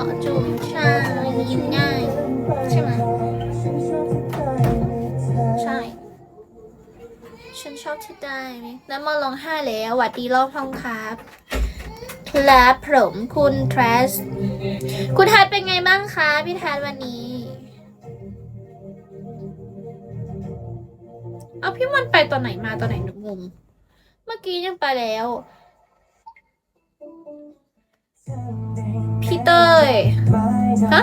าะจุ่มใช่ยินง่ายใช่ไหมใช่ ฉันชอบที่ได้ไหมแล้วมาลองห้าแล้วหวัดดีรอบห้องครับครับผมคุณทรสคุณทัดเป็นไงบ้างคะ พี่ทัดวันนี้ เอาพี่มันไปตอนไหนมาตอนไหนหนูงงเมื่อกี้ยังไปแล้ว ยฮะ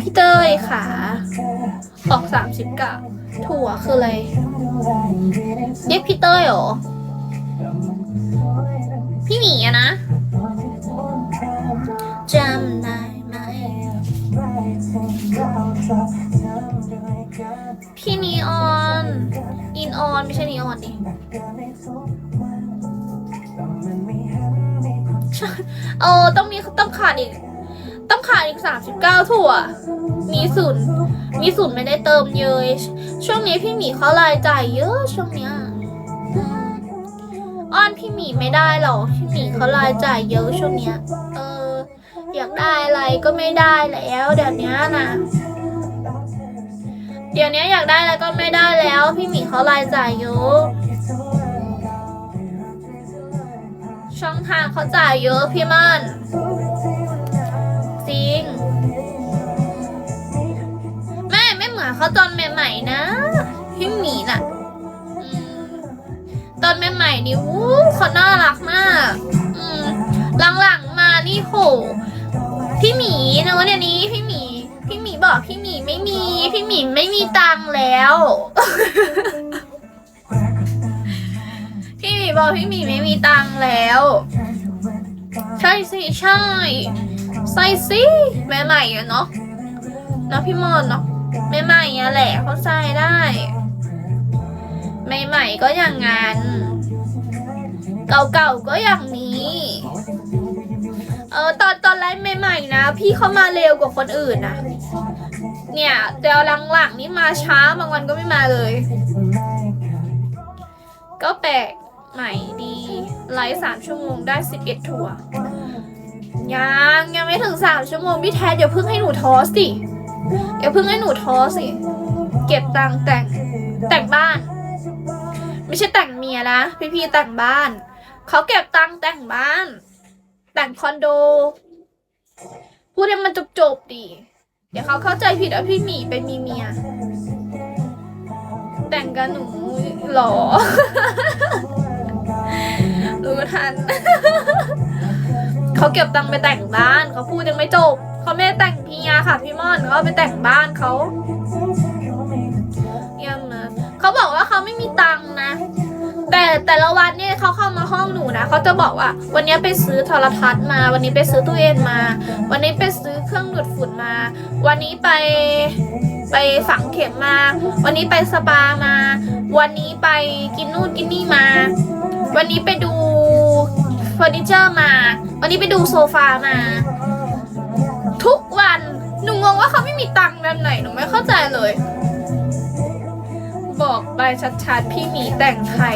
พี่เต้ยขาออกสามสิบก้าถั่วคืออะไรเรียกพี่เต้ยเหรอ พี่หมีอะนะจำได้ไหมพี่นีออน อินออนไม่ใช่นีออนดิเออต้องมีต้องขาดอีก ต้องขาดอีกสามสิบเก้าถั่ว มีศูนย์มีศูนย์ไม่ได้เติมเยอะช่วงนี้พี่หมีเขารายจ่ายเยอะช่วงเนี้ยอ้อนพี่หมีไม่ได้หรอกพี่หมีเขารายจ่ายเยอะช่วงเนี้ย เออ อยากได้อะไรก็ไม่ได้แล้ว เดี๋ยวนี้นะเดี๋ยวนี้อยากได้อะไรก็ไม่ได้แล้ว พี่หมีเขารายจ่ายเยอะช่องทางเขาจ่ายเยอะพี่มัน นี่วู้เขาน่ารักมาก อืมหลังๆมานี่โห พี่หมีนะวันนี้พี่หมี พี่หมีบอกพี่หมีไม่มี พี่หมีไม่มีตังแล้ว พี่หมีบอกพี่หมีไม่มีตังแล้ว ใช่สิใช่ใส่สิแม่ใหม่อะเนาะเนาะพี่มอนเนาะแม่ใหม่อะแหละเขาใส่ได้ใหม่ๆก็อย่างงั้น เก่าๆก็อย่างนี้ เออตอนตอนไลฟ์ใหม่ๆนะ พี่เขามาเร็วกว่าคนอื่นนะเนี่ยแต่หลังๆนี่มาช้าบางวันก็ไม่มาเลย ก็แปลกใหม่ดีไลฟ์สามชั่วโมงได้สิบเอ็ดทัวร์ยังยังไม่ถึงสามชั่วโมงพี่แทนอย่าเพิ่งให้หนูท้อสิอย่าเพิ่งให้หนูท้อสิ เก็บตังค์แต่งแต่งบ้าน ไม่ใช่แต่งเมียนะ พี่ๆแต่งบ้าน เขาเก็บตังค์แต่งบ้าน แต่งคอนโด พูดให้มันจบๆดิเดี๋ยวเขาเข้าใจผิดว่าพี่หมีไปมีเมีย แต่งกับหนูหรอ รู้ทัน เขาเก็บตังค์ไปแต่งบ้าน เขาพูดยังไม่จบ เขาไม่ได้แต่งเมียค่ะ พี่ม่อนเขาเอาไปแต่งบ้านเขาเยี่ยมนะเขาบอกว่าเขาไม่มีตังค์นะ แต่แต่ละวันเนี่ย เข้ามาห้องหนูนะเขาจะบอกว่า วันนี้ไปซื้อโทรทัศน์มา วันนี้ไปซื้อตู้เย็นมา วันนี้ไปซื้อเครื่องดูดฝุ่นมา วันนี้ไปไปฝังเข็มมา วันนี้ไปสปามา วันนี้ไปกินนู่นกินนี่มา วันนี้ไปดูเฟอร์นิเจอร์มา วันนี้ไปดูโซฟามา ทุกวันหนูงงว่าเขาไม่มีตังค์แบบไหนหนูไม่เข้าใจเลย บอกไปชัดๆพี่หมีแต่งใคร